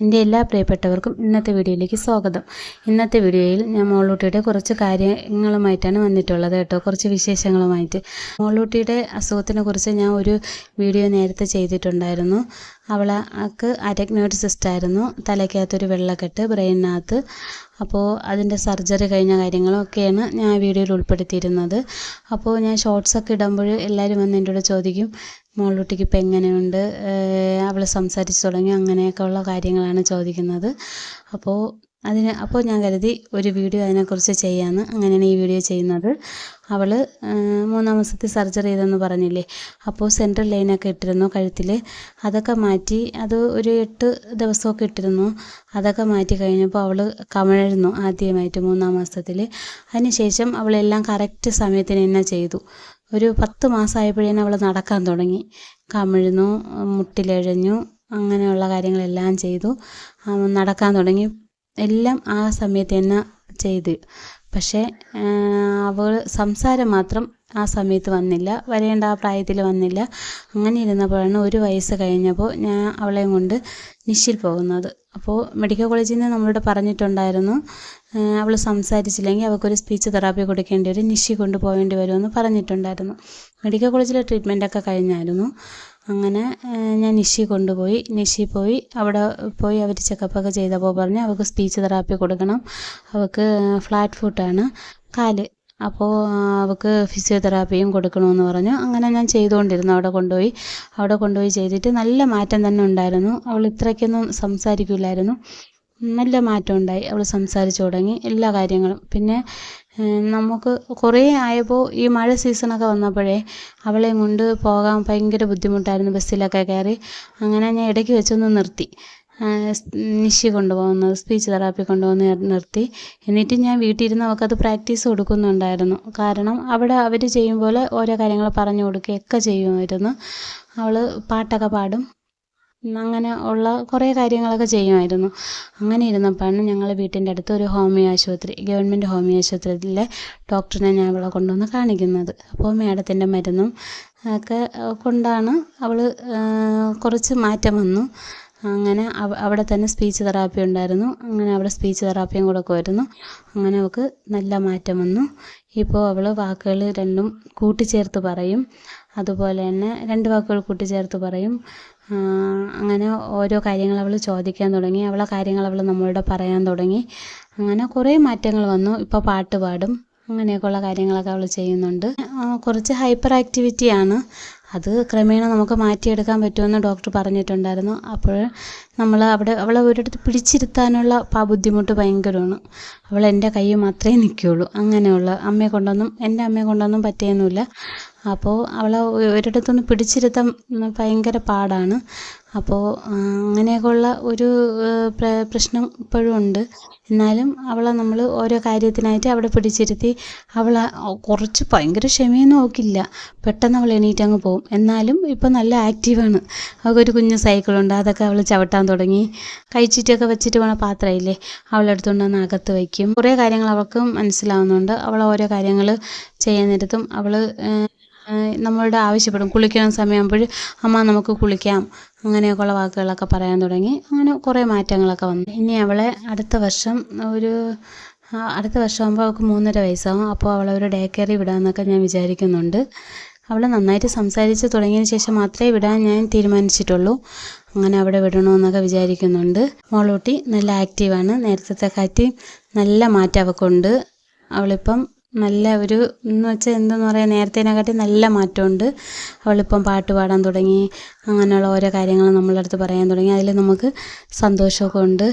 എന്റെ എല്ലാ പ്രിയപ്പെട്ടവർക്കും ഇന്നത്തെ വീഡിയോയിലേക്ക് സ്വാഗതം. ഇന്നത്തെ വീഡിയോയിൽ ഞാൻ മോളൂട്ടിയുടെ കുറച്ച് കാര്യങ്ങളുമായിട്ടാണ് വന്നിട്ടുള്ളത് കേട്ടോ. കുറച്ച് വിശേഷങ്ങളുമായിട്ട്. മോളൂട്ടിയുടെ അസുഖത്തിനെ കുറിച്ച് ഞാൻ ഒരു വീഡിയോ നേരത്തെ ചെയ്തിട്ടുണ്ടായിരുന്നു. അവൾക്ക് അരഗ്നോയിഡ് സിസ്റ്റ് ആയിരുന്നു. തലയ്ക്കകത്തൊരു വെള്ളക്കെട്ട് ബ്രെയിനകത്ത്. അപ്പോൾ അതിന്റെ സർജറി കഴിഞ്ഞ കാര്യങ്ങളൊക്കെയാണ് ഞാൻ വീഡിയോയിൽ ഉൾപ്പെടുത്തിയിരുന്നത്. അപ്പോൾ ഞാൻ ഷോർട്സൊക്കെ ഇടുമ്പോൾ എല്ലാവരും വന്ന് എന്നോട് ചോദിക്കും മോളൂട്ടിക്ക് ഇപ്പം എങ്ങനെയുണ്ട്? അവൾ സംസാരിച്ച് തുടങ്ങി. അങ്ങനെയൊക്കെ ഉള്ള കാര്യങ്ങളാണ് ചോദിക്കുന്നത്. അപ്പോൾ അതിന് അപ്പോൾ ഞാൻ കരുതി ഒരു വീഡിയോ അതിനെക്കുറിച്ച് ചെയ്യാമെന്ന് അങ്ങനെയാണ് ഈ വീഡിയോ ചെയ്യുന്നത്. അവൾ മൂന്നാം മാസത്തിൽ സർജറി ചെയ്തെന്ന് പറഞ്ഞില്ലേ? അപ്പോൾ സെൻട്രൽ ലൈനൊക്കെ ഇട്ടിരുന്നു കഴുത്തിൽ അതൊക്കെ മാറ്റി അത് ഒരു എട്ട് ദിവസമൊക്കെ ഇട്ടിരുന്നു. അതൊക്കെ മാറ്റി കഴിഞ്ഞപ്പോൾ അവൾ കമഴ്ന്നു ആദ്യമായിട്ട് മൂന്നാം മാസത്തിൽ അതിനുശേഷം അവളെല്ലാം കറക്റ്റ് സമയത്തിന് തന്നെ ചെയ്തു. ഒരു പത്ത് മാസമായപ്പോഴേനും അവൾ നടക്കാൻ തുടങ്ങി. കമിഴ്ന്നു മുട്ടിലെഴഞ്ഞു അങ്ങനെയുള്ള കാര്യങ്ങളെല്ലാം ചെയ്തു. നടക്കാൻ തുടങ്ങി. എല്ലാം ആ സമയത്ത് തന്നെ ചെയ്ത്. പക്ഷേ അവൾ സംസാരം മാത്രം ആ സമയത്ത് വന്നില്ല വരേണ്ട ആ പ്രായത്തിൽ വന്നില്ല. അങ്ങനെ ഇരുന്നപ്പോഴാണ് ഒരു വയസ്സ് കഴിഞ്ഞപ്പോൾ ഞാൻ അവളെയും കൊണ്ട് നിശ്ചിൽ പോകുന്നത്. അപ്പോൾ മെഡിക്കൽ കോളേജിൽ നിന്ന് നമ്മളോട് പറഞ്ഞിട്ടുണ്ടായിരുന്നു അവൾ സംസാരിച്ചില്ലെങ്കിൽ അവൾക്കൊരു സ്പീച്ച് തെറാപ്പി കൊടുക്കേണ്ടി വരും നിശി കൊണ്ടുപോകേണ്ടി വരുമെന്ന് പറഞ്ഞിട്ടുണ്ടായിരുന്നു. മെഡിക്കൽ കോളേജിലെ ട്രീറ്റ്മെന്റൊക്കെ കഴിഞ്ഞായിരുന്നു. അങ്ങനെ ഞാൻ നിഷി കൊണ്ടുപോയി നിഷി പോയി അവിടെ പോയി അവർ ചെക്കപ്പൊക്കെ ചെയ്തപ്പോൾ പറഞ്ഞ് അവൾക്ക് സ്പീച്ച് തെറാപ്പി കൊടുക്കണം അവൾക്ക് ഫ്ലാറ്റ് ഫുട്ടാണ് കാൽ അപ്പോൾ അവൾക്ക് ഫിസിയോതെറാപ്പിയും കൊടുക്കണമെന്ന് പറഞ്ഞു. അങ്ങനെ ഞാൻ ചെയ്തുകൊണ്ടിരുന്നു അവിടെ കൊണ്ടുപോയി. അവിടെ കൊണ്ടുപോയി ചെയ്തിട്ട് നല്ല മാറ്റം തന്നെ ഉണ്ടായിരുന്നു. അവൾ ഇത്രയ്ക്കൊന്നും സംസാരിക്കില്ലായിരുന്നു നല്ല മാറ്റം ഉണ്ടായി. അവൾ സംസാരിച്ചു തുടങ്ങി. എല്ലാ കാര്യങ്ങളും. പിന്നെ നമുക്ക് കുറേ ആയപ്പോൾ ഈ മഴ സീസണൊക്കെ വന്നപ്പോഴേ അവളെയും കൊണ്ട് പോകാൻ ഭയങ്കര ബുദ്ധിമുട്ടായിരുന്നു. ബസ്സിലൊക്കെ കയറി. അങ്ങനെ ഞാൻ ഇടയ്ക്ക് വെച്ചൊന്ന് നിർത്തി. നിശി കൊണ്ടുപോകുന്നത് സ്പീച്ച് തെറാപ്പി കൊണ്ടുപോകുന്ന നിർത്തി. എന്നിട്ട് ഞാൻ വീട്ടിലിരുന്ന് അവൾക്കത് പ്രാക്ടീസ് കൊടുക്കുന്നുണ്ടായിരുന്നു. കാരണം അവിടെ അവർ ചെയ്യും പോലെ ഓരോ കാര്യങ്ങൾ പറഞ്ഞു കൊടുക്കുകയൊക്കെ ചെയ്യുമായിരുന്നു. അവൾ പാട്ടൊക്കെ പാടും. അങ്ങനെ ഉള്ള കുറേ കാര്യങ്ങളൊക്കെ ചെയ്യുമായിരുന്നു. അങ്ങനെ ഇരുന്നപ്പോഴാണ് ഞങ്ങൾ വീട്ടിന്റെ അടുത്ത് ഒരു ഹോമിയോ ആശുപത്രി ഗവൺമെന്റ് ഹോമിയോ ആശുപത്രിയിലെ ഡോക്ടറിനെ ഞാൻ അവളെ കൊണ്ടുവന്ന് കാണിക്കുന്നത്. അപ്പോൾ മേഡത്തിന്റെ മരുന്നും ഒക്കെ കൊണ്ടാണ് അവൾ കുറച്ച് മാറ്റം വന്നു. അങ്ങനെ അവിടെ തന്നെ സ്പീച്ച് തെറാപ്പി ഉണ്ടായിരുന്നു. അങ്ങനെ അവിടെ സ്പീച്ച് തെറാപ്പിയും കൊടുക്കുമായിരുന്നു അങ്ങനെ അവൾക്ക് നല്ല മാറ്റം വന്നു. ഇപ്പോൾ അവൾ വാക്കുകൾ രണ്ടും കൂട്ടിച്ചേർത്ത് പറയും. അതുപോലെ തന്നെ രണ്ട് വാക്കുകൾ കൂട്ടിച്ചേർത്ത് പറയും. അങ്ങനെ ഓരോ കാര്യങ്ങൾ അവൾ ചോദിക്കാൻ തുടങ്ങി. അവളെ കാര്യങ്ങൾ അവൾ നമ്മളോട് പറയാൻ തുടങ്ങി. അങ്ങനെ കുറേ മാറ്റങ്ങൾ വന്നു. ഇപ്പോൾ പാട്ട് പാടും. അങ്ങനെയൊക്കെയുള്ള കാര്യങ്ങളൊക്കെ അവൾ ചെയ്യുന്നുണ്ട്. കുറച്ച് ഹൈപ്പർ ആക്ടിവിറ്റിയാണ് അത് ക്രമേണ നമുക്ക് മാറ്റിയെടുക്കാൻ പറ്റുമെന്ന് ഡോക്ടർ പറഞ്ഞിട്ടുണ്ടായിരുന്നു. അപ്പോൾ നമ്മൾ അവിടെ അവളെ ഒരിടത്ത് പിടിച്ചിരുത്താനുള്ള ആ ബുദ്ധിമുട്ട് ഭയങ്കരമാണ്. അവൾ എന്റെ കൈ മാത്രമേ നിൽക്കുകയുള്ളൂ. അങ്ങനെയുള്ള അമ്മയെ കൊണ്ടൊന്നും എന്റെ അമ്മയെ കൊണ്ടൊന്നും പറ്റിയൊന്നുമില്ല. അപ്പോൾ അവളെ ഒരിടത്തൊന്ന് പിടിച്ചിരുത്താൻ ഭയങ്കര പാടാണ്. അപ്പോൾ അങ്ങനെയൊക്കെയുള്ള ഒരു പ്രശ്നം ഇപ്പോഴും ഉണ്ട്. എന്നാലും അവളെ നമ്മൾ ഓരോ കാര്യത്തിനായിട്ട് അവിടെ പിടിച്ചിരുത്തി അവളെ കുറച്ച് ഭയങ്കര ക്ഷമയൊന്നും നോക്കില്ല പെട്ടെന്ന് അവൾ എണീറ്റ് അങ്ങ് പോകും എന്നാലും ഇപ്പോൾ നല്ല ആക്റ്റീവാണ്. അവൾക്കൊരു കുഞ്ഞു സൈക്കിളുണ്ട് അതൊക്കെ അവൾ ചവിട്ടാൻ തുടങ്ങി. കഴിച്ചിട്ടൊക്കെ വെച്ചിട്ട് വേണം പാത്രമില്ലേ? അവളെടുത്തുകൊണ്ട് വന്ന് അകത്ത് വയ്ക്കും. കുറേ കാര്യങ്ങൾ അവൾക്ക് മനസ്സിലാവുന്നുണ്ട്. അവൾ ഓരോ കാര്യങ്ങൾ ചെയ്യാൻ നേരത്തും അവൾ നമ്മളോട് ആവശ്യപ്പെടും. കുളിക്കണ സമയമാകുമ്പോൾ അമ്മ നമുക്ക് കുളിക്കാം. അങ്ങനെയൊക്കെയുള്ള വാക്കുകളൊക്കെ പറയാൻ തുടങ്ങി. അങ്ങനെ കുറേ മാറ്റങ്ങളൊക്കെ വന്നു. ഇനി അവളെ അടുത്ത വർഷം ഒരു അടുത്ത വർഷം ആകുമ്പോൾ അവൾക്ക് മൂന്നര വയസ്സാകും അപ്പോൾ അവളെ ഒരു ഡേ കെയറിൽ വിടാമെന്നൊക്കെ ഞാൻ വിചാരിക്കുന്നുണ്ട്. അവൾ നന്നായിട്ട് സംസാരിച്ച് തുടങ്ങിയതിന് ശേഷം മാത്രമേ വിടാൻ ഞാൻ തീരുമാനിച്ചിട്ടുള്ളൂ. അങ്ങനെ അവിടെ വിടണമെന്നൊക്കെ വിചാരിക്കുന്നുണ്ട്. മോളൂട്ടി നല്ല ആക്റ്റീവാണ്. നേരത്തെ കാറ്റി നല്ല മാറ്റം അവൾക്കുണ്ട് അവളിപ്പം നല്ല ഒരു എന്ന് വെച്ചാൽ എന്തെന്ന് പറയാം നേരത്തേനെക്കാട്ടി നല്ല മാറ്റമുണ്ട്. അവളിപ്പം പാട്ട് പാടാൻ തുടങ്ങി അങ്ങനെയുള്ള ഓരോ കാര്യങ്ങൾ നമ്മളുടെ അടുത്ത് പറയാൻ തുടങ്ങി. അതിൽ നമുക്ക് സന്തോഷമൊക്കെ ഉണ്ട്.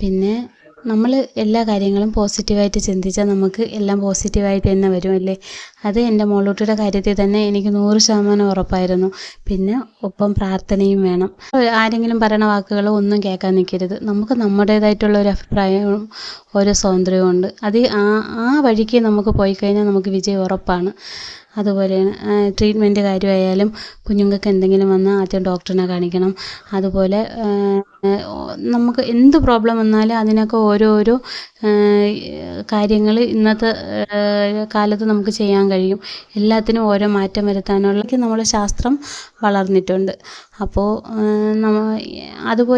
പിന്നെ നമ്മൾ എല്ലാ കാര്യങ്ങളും പോസിറ്റീവായിട്ട് ചിന്തിച്ചാൽ നമുക്ക് എല്ലാം പോസിറ്റീവായിട്ട് തന്നെ വരും അല്ലേ അത് എന്റെ മോളൂട്ടിയുടെ കാര്യത്തിൽ തന്നെ എനിക്ക് നൂറ് ശതമാനം ഉറപ്പായിരുന്നു. പിന്നെ ഒപ്പം പ്രാർത്ഥനയും വേണം. ആരെങ്കിലും പറയണ വാക്കുകളോ ഒന്നും കേൾക്കാൻ നിൽക്കരുത്. നമുക്ക് നമ്മുടേതായിട്ടുള്ള ഒരു അഭിപ്രായവും ഓരോ സ്വാതന്ത്ര്യവും ഉണ്ട്. അത് ആ ആ വഴിക്ക് നമുക്ക് പോയി കഴിഞ്ഞാൽ നമുക്ക് വിജയം ഉറപ്പാണ്. അതുപോലെയാണ് ട്രീറ്റ്മെന്റ് കാര്യമായാലും കുഞ്ഞുങ്ങൾക്ക് എന്തെങ്കിലും വന്നാൽ ആദ്യം ഡോക്ടറിനെ കാണിക്കണം. അതുപോലെ നമുക്ക് എന്ത് പ്രോബ്ലം വന്നാലും അതിനൊക്കെ ഓരോരോ കാര്യങ്ങൾ ഇന്നത്തെ കാലത്ത് നമുക്ക് ചെയ്യാൻ കഴിയും. എല്ലാത്തിനും ഓരോ മാറ്റം വരുത്താനുള്ള നമ്മുടെ ശാസ്ത്രം വളർന്നിട്ടുണ്ട്. അപ്പോൾ നമ്മ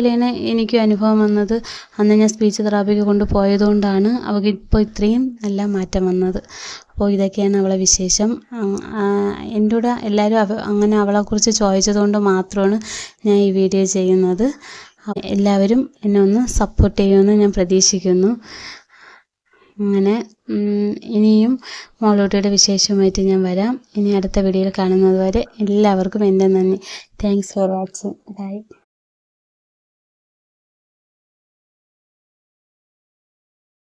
തന്നെ എനിക്കും അനുഭവം വന്നത് അന്ന് ഞാൻ സ്പീച്ച് തെറാപ്പിക്ക് കൊണ്ട് പോയതുകൊണ്ടാണ് അവൾക്ക് ഇപ്പോൾ ഇത്രയും നല്ല മാറ്റം വന്നത്. അപ്പോൾ ഇതൊക്കെയാണ് അവളെ വിശേഷം. എന്റെ കൂടെ എല്ലാവരും അങ്ങനെ അവളെക്കുറിച്ച് ചോദിച്ചതുകൊണ്ട് മാത്രമാണ് ഞാൻ ഈ വീഡിയോ ചെയ്യുന്നത്. എല്ലാവരും എന്നെ ഒന്ന് സപ്പോർട്ട് ചെയ്യുമെന്ന് ഞാൻ പ്രതീക്ഷിക്കുന്നു. അങ്ങനെ ഇനിയും മോളൂട്ടിയുടെ വിശേഷമായിട്ട് ഞാൻ വരാം. ഇനി അടുത്ത വീഡിയോയിൽ കാണുന്നതുവരെ എല്ലാവർക്കും എന്റെ നന്ദി. Thanks for watching bye